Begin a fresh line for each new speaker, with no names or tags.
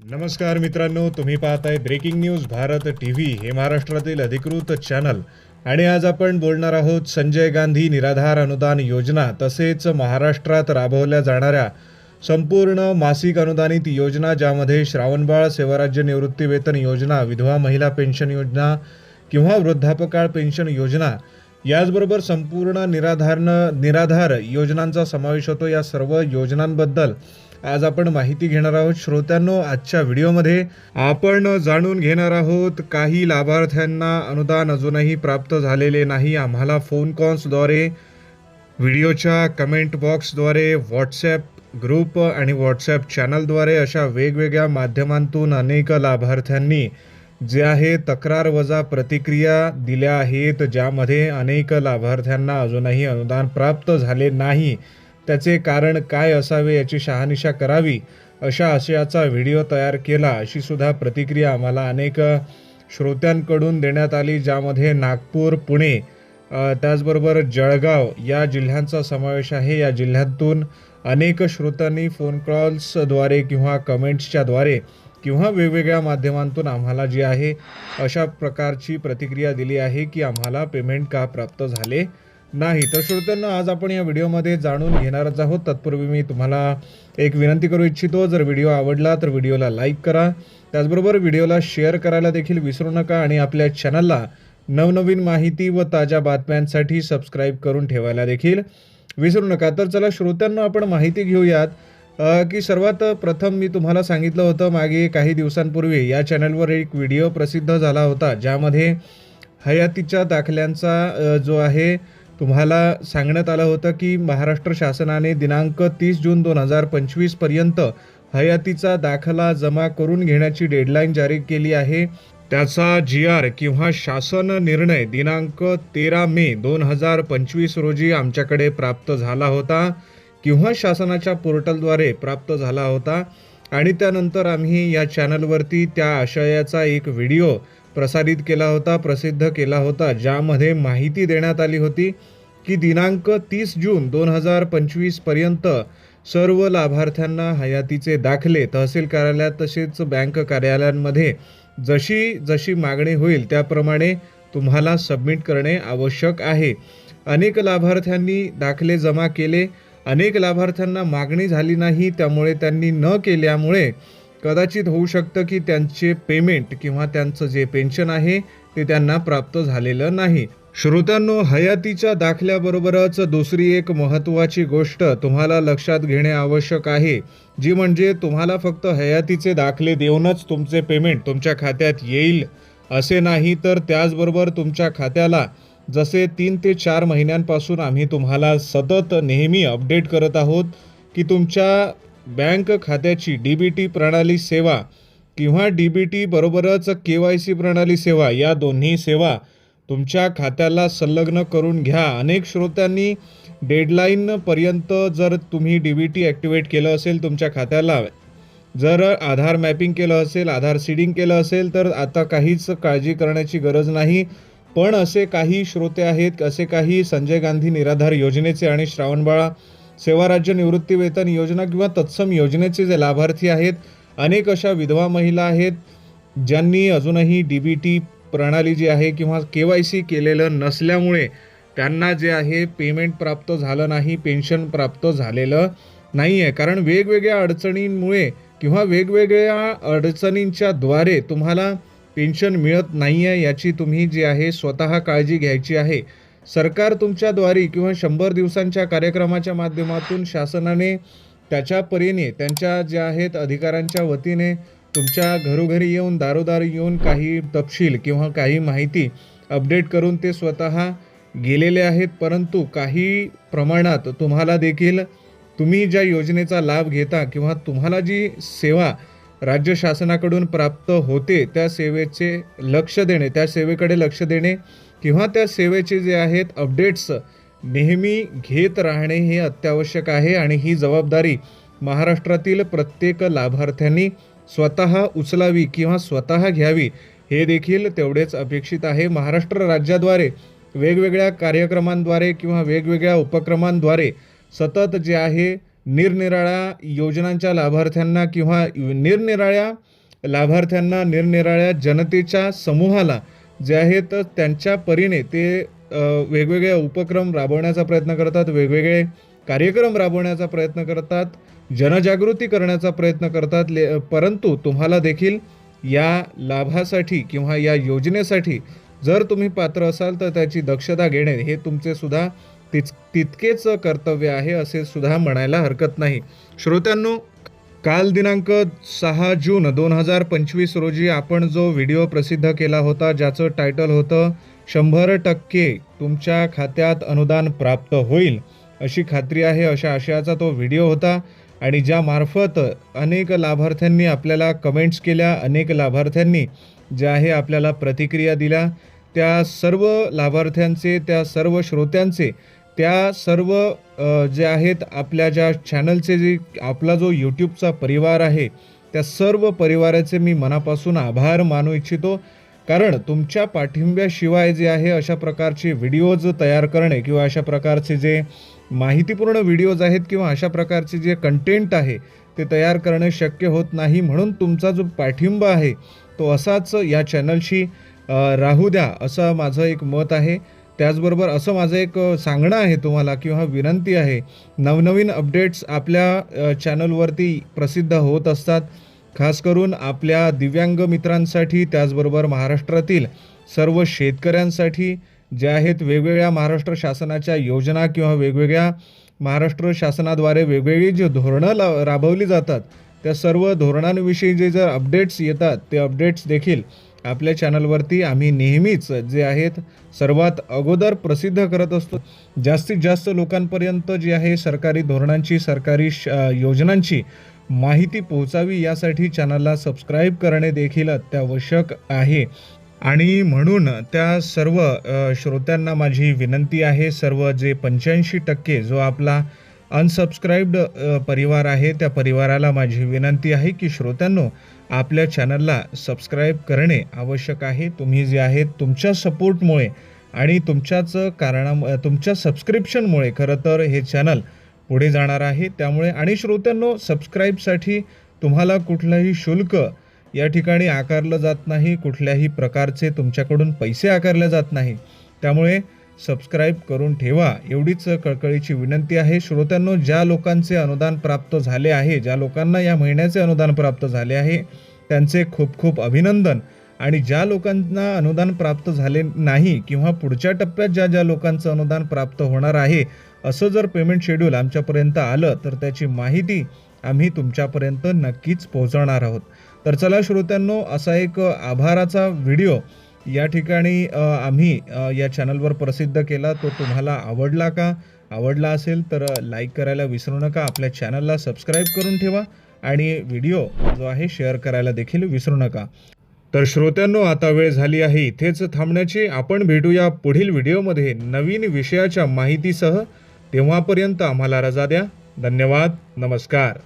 नमस्कार मित्रांनो तुम्ही पाहताय breaking news Bharat T V हे महाराष्ट्रातील अधिकृत चॅनल. आणि आज आपण बोलणार आहोत संजय गांधी निराधार अनुदान योजना तसेच महाराष्ट्रात राबवल्या जाणाऱ्या संपूर्ण मासिक अनुदानित योजना ज्यामध्ये श्रावणबाळ सेवाराज्य निवृत्ती वेतन योजना विधवा महिला पेन्शन योजना किंवा वृद्धापकाळ पेन्शन योजना याचबरोबर संपूर्ण निराधार निराधार योजनांचा समावेश होतो. या सर्व योजनांबद्दल आज आपण माहिती घेणार आहोत. श्रोत्यांनो आजच्या व्हिडिओमध्ये आपण जाणून घेणार आहोत काही लाभार्थ्यांना अनुदान अजूनही प्राप्त झालेले नाही. आम्हाला फोन कॉल्सद्वारे व्हिडिओच्या कमेंट बॉक्सद्वारे व्हॉट्सॲप ग्रुप आणि व्हॉट्सॲप चॅनलद्वारे अशा वेगवेगळ्या माध्यमांतून अनेक लाभार्थ्यांनी जे आहे तक्रार वजा प्रतिक्रिया दिल्या आहेत ज्यामध्ये अनेक लाभार्थ्यांना अजूनही अनुदान प्राप्त झाले नाही. त्याचे कारण काय असावे याची शहानिशा करावी अशा आशयाचा व्हिडिओ तयार केला अशी सुद्धा प्रतिक्रिया आम्हाला अनेक श्रोत्यांकडून देण्यात आली ज्यामध्ये नागपूर पुणे त्याचबरोबर जळगाव या जिल्ह्यांचा समावेश आहे. या जिल्ह्यातून अनेक श्रोत्यांनी फोन कॉल्सद्वारे किंवा कमेंट्सच्याद्वारे किंवा वेगवेगळ्या माध्यमांतून आम्हाला जी आहे अशा प्रकारची प्रतिक्रिया दिली आहे की आम्हाला पेमेंट का प्राप्त झाले? नाही तर श्रोत्यांना आज आपण या व्हिडिओमध्ये जाणून घेणारच आहोत. तत्पूर्वी मी तुम्हाला एक विनंती करू इच्छितो जर व्हिडिओ आवडला तर व्हिडिओला लाईक करा. त्याचबरोबर व्हिडिओला शेअर करायला देखील विसरू नका आणि आपल्या चॅनलला नवनवीन माहिती व ताज्या बातम्यांसाठी सबस्क्राईब करून ठेवायला देखील विसरू नका. तर चला श्रोत्यांना आपण माहिती घेऊयात की सर्वात प्रथम मी तुम्हाला सांगितलं होतं मागे काही दिवसांपूर्वी या चॅनलवर एक व्हिडिओ प्रसिद्ध झाला होता ज्यामध्ये हयातीच्या दाखल्यांचा जो आहे तुम्हाला सांगण्यात आलं होतं की महाराष्ट्र शासनाने दिनांक तीस जून दोन हजार पंचवीसपर्यंत हयातीचा दाखला जमा करून घेण्याची डेडलाईन जारी केली आहे. त्याचा जी आर किंवा शासन निर्णय दिनांक तेरा मे दोन हजार पंचवीस रोजी आमच्याकडे प्राप्त झाला होता किंवा शासनाच्या पोर्टलद्वारे प्राप्त झाला होता. आणि त्यानंतर आम्ही या चॅनलवरती त्या आशयाचा एक व्हिडिओ प्रसारित केला होता प्रसिद्ध केला होता ज्यामध्ये माहिती देण्यात आली होती की दिनांक तीस जून दोन हजार पंचवीसपर्यंत सर्व लाभार्थ्यांना हयातीचे दाखले तहसील कार्यालयात तसेच बँक कार्यालयांमध्ये जशी जशी मागणी होईल त्याप्रमाणे तुम्हाला सबमिट करणे आवश्यक आहे. अनेक लाभार्थ्यांनी दाखले जमा केले अनेक लाभार्थ्यांना मागणी झाली नाही त्यामुळे त्यांनी न केल्यामुळे कदाचित होऊ शकतं की त्यांचे पेमेंट किंवा त्यांचं जे पेन्शन आहे ते त्यांना प्राप्त झालेलं नाही. श्रोत्यांनो हयातीच्या दाखल्याबरोबरच दुसरी एक महत्त्वाची गोष्ट तुम्हाला लक्षात घेणे आवश्यक आहे जी म्हणजे तुम्हाला फक्त हयातीचे दाखले देऊनच तुमचे पेमेंट तुमच्या खात्यात येईल. असे नाही तर त्याचबरोबर तुमच्या खात्याला जसे तीन ते चार महिन्यांपासून आम्ही तुम्हाला सतत नेहमी अपडेट करत आहोत की तुमच्या बँक खात्याची डी बी टी प्रणाली सेवा किंवा डी बी टी बरोबरच के वाय सी प्रणाली सेवा या दोन्ही सेवा तुमच्या खात्याला संलग्न करून घ्या. अनेक श्रोत्यांनी डेडलाईनपर्यंत जर तुम्ही डी बी टी ॲक्टिवेट केलं असेल तुमच्या खात्याला जर आधार मॅपिंग केलं असेल आधार सीडिंग केलं असेल तर आता काहीच काळजी करण्याची गरज नाही. पण असे काही श्रोते आहेत असे काही संजय गांधी निराधार योजनेचे आणि श्रावणबाळा सेवा राज्य निवृत्तीवेतन योजना किंवा तत्सम योजनेचे जे लाभार्थी आहेत अनेक अशा विधवा महिला आहेत ज्यांनी अजूनही डी बी टी प्रणाली जी आहे किंवा के वाय सी केलेलं नसल्यामुळे त्यांना जे आहे पेमेंट प्राप्त झालं नाही पेन्शन प्राप्त झालेलं नाही आहे कारण वेगवेगळ्या अडचणींमुळे किंवा वेगवेगळ्या अडचणींच्या द्वारे तुम्हाला पेन्शन मिळत नाही आहे याची तुम्ही जी आहे स्वतः काळजी घ्यायची आहे. सरकार तुमच्याद्वारे किंवा शंभर दिवसांच्या कार्यक्रमाच्या माध्यमातून शासनाने त्याच्या परीने त्यांच्या ज्या आहेत अधिकाऱ्यांच्या वतीने तुमच्या घरोघरी येऊन दारोदार येऊन काही तपशील किंवा काही माहिती अपडेट करून ते स्वतः गेलेले आहेत परंतु काही प्रमाणात तुम्हाला देखील तुम्ही ज्या योजनेचा लाभ घेता किंवा तुम्हाला जी सेवा राज्य शासनाकडून प्राप्त होते त्या सेवेचे लक्ष देणे त्या सेवेकडे लक्ष देणे किंवा त्या सेवेचे जे आहेत अपडेट्स नेहमी घेत राहणे हे अत्यावश्यक आहे आणि ही जबाबदारी महाराष्ट्रातील प्रत्येक लाभार्थ्यांनी स्वतः उचलावी किंवा स्वतः घ्यावी हे देखील तेवढेच अपेक्षित आहे. महाराष्ट्र राज्याद्वारे वेगवेगळ्या कार्यक्रमांद्वारे किंवा वेगवेगळ्या उपक्रमांद्वारे सतत जे आहे निरनिराळ्या योजनांच्या लाभार्थ्यांना किंवा निरनिराळ्या लाभार्थ्यांना निरनिराळ्या जनतेच्या समूहाला जे आहे तर त्यांच्या परीने ते वेगवेगळे उपक्रम राबवण्याचा प्रयत्न करतात वेगवेगळे कार्यक्रम राबवण्याचा प्रयत्न करतात जनजागृती करण्याचा प्रयत्न करतात. ले परंतु तुम्हाला देखील या लाभासाठी किंवा या योजनेसाठी जर तुम्ही पात्र असाल तर त्याची दक्षता घेणे हे तुमचे सुद्धा तिच तितकेच कर्तव्य आहे असे सुद्धा म्हणायला हरकत नाही. श्रोत्यांनो काल दिनांक सहा जून दोन हजार पंचवीस रोजी आपण जो व्हिडिओ प्रसिद्ध केला होता ज्याचं टायटल होतं शंभर टक्के तुमच्या खात्यात अनुदान प्राप्त होईल अशी खात्री आहे अशा आशयाचा तो व्हिडिओ होता. आणि ज्यामार्फत अनेक लाभार्थ्यांनी आपल्याला कमेंट्स केल्या अनेक लाभार्थ्यांनी जे आहे आपल्याला प्रतिक्रिया दिल्या. त्या सर्व लाभार्थ्यांचे त्या सर्व श्रोत्यांचे त्या सर्व जे आहेत आपल्या ज्या चॅनलचे जे आपला जो यूट्यूबचा परिवार आहे त्या सर्व परिवाराचे मी मनापासून आभार मानू इच्छितो. कारण तुमच्या पाठिंब्याशिवाय जे आहे अशा प्रकारचे व्हिडिओज तयार करणे किंवा अशा प्रकारचे जे माहितीपूर्ण व्हिडिओज आहेत किंवा अशा प्रकारचे जे कंटेंट आहे ते तयार करणे शक्य होत नाही म्हणून तुमचा जो पाठिंबा आहे तो असाच या चॅनलशी राहू द्या असं माझं एक मत आहे. त्याचबरोबर असं माझं एक सांगणं आहे तुम्हाला किंवा विनंती आहे नवनवीन अपडेट्स आपल्या चॅनलवरती प्रसिद्ध होत असतात. खास करून आपल्या दिव्यांग मित्रांसाठी त्याचबरोबर महाराष्ट्रातील सर्व शेतकऱ्यांसाठी जे आहेत वेगवेगळ्या महाराष्ट्र शासनाच्या योजना किंवा वेगवेगळ्या महाराष्ट्र शासनाद्वारे वेगवेगळी जी धोरणं ला राबवली जातात त्या सर्व धोरणांविषयी जे जर अपडेट्स येतात ते अपडेट्स देखील आपल्या चॅनलवरती आम्ही नेहमीच जे आहेत सर्वात अगोदर प्रसिद्ध करत असतो. जास्तीत जास्त लोकांपर्यंत जी आहे सरकारी धोरणांची सरकारी श- योजनांची माहिती पोहोचावी यासाठी चॅनलला सबस्क्राईब करणे देखील अत्यावश्यक आहे. आणि म्हणून त्या सर्व श्रोत्यांना माझी विनंती आहे सर्व जे पंच्याऐंशी टक्के जो आपला अनसबस्क्राईब्ड परिवार आहे. त्या परिवाराला माझी विनंती आहे की श्रोत्यांनो आपल्या चॅनलला सबस्क्राईब करणे आवश्यक आहे. तुम्ही जे आहेत तुमच्या सपोर्टमुळे आणि तुमच्याच कारणा तुमच्या सबस्क्रिप्शनमुळे खरं तर हे चॅनल पुढे जाणार आहे. त्यामुळे आणि श्रोत्यांनो सबस्क्राईबसाठी तुम्हाला कुठलंही शुल्क या ठिकाणी आकारलं जात नाही. कुठल्याही प्रकारचे तुमच्याकडून पैसे आकारले जात नाही. त्यामुळे सबस्क्राईब करून ठेवा. एवढीच कळकळीची विनंती आहे. श्रोत्यांनो ज्या लोकांचे अनुदान प्राप्त झाले आहे ज्या लोकांना या महिन्याचे अनुदान प्राप्त झाले आहे त्यांचे खूप खूप अभिनंदन. आणि ज्या लोकांना अनुदान प्राप्त झाले नाही किंवा पुढच्या टप्प्यात ज्या ज्या लोकांचं अनुदान प्राप्त होणार आहे असं जर पेमेंट शेड्यूल आमच्यापर्यंत आलं तर त्याची माहिती आम्ही तुमच्यापर्यंत नक्कीच पोहोचवणार आहोत. तर चला श्रोत्यांनो असा एक आभाराचा व्हिडिओ या ठिकाणी आम्ही या चॅनलवर प्रसिद्ध केला तो तुम्हाला आवडला का? आवडला असेल तर लाईक करायला विसरू नका. आपल्या चॅनलला सबस्क्राईब करून ठेवा आणि व्हिडिओ जो आहे शेअर करायला देखील विसरू नका. तर श्रोत्यांनो आता वेळ झाली आहे इथेच थांबण्याची. आपण भेटूया पुढील व्हिडिओमध्ये नवीन विषयाच्या माहितीसह. तेव्हापर्यंत आम्हाला रजा द्या. धन्यवाद. नमस्कार.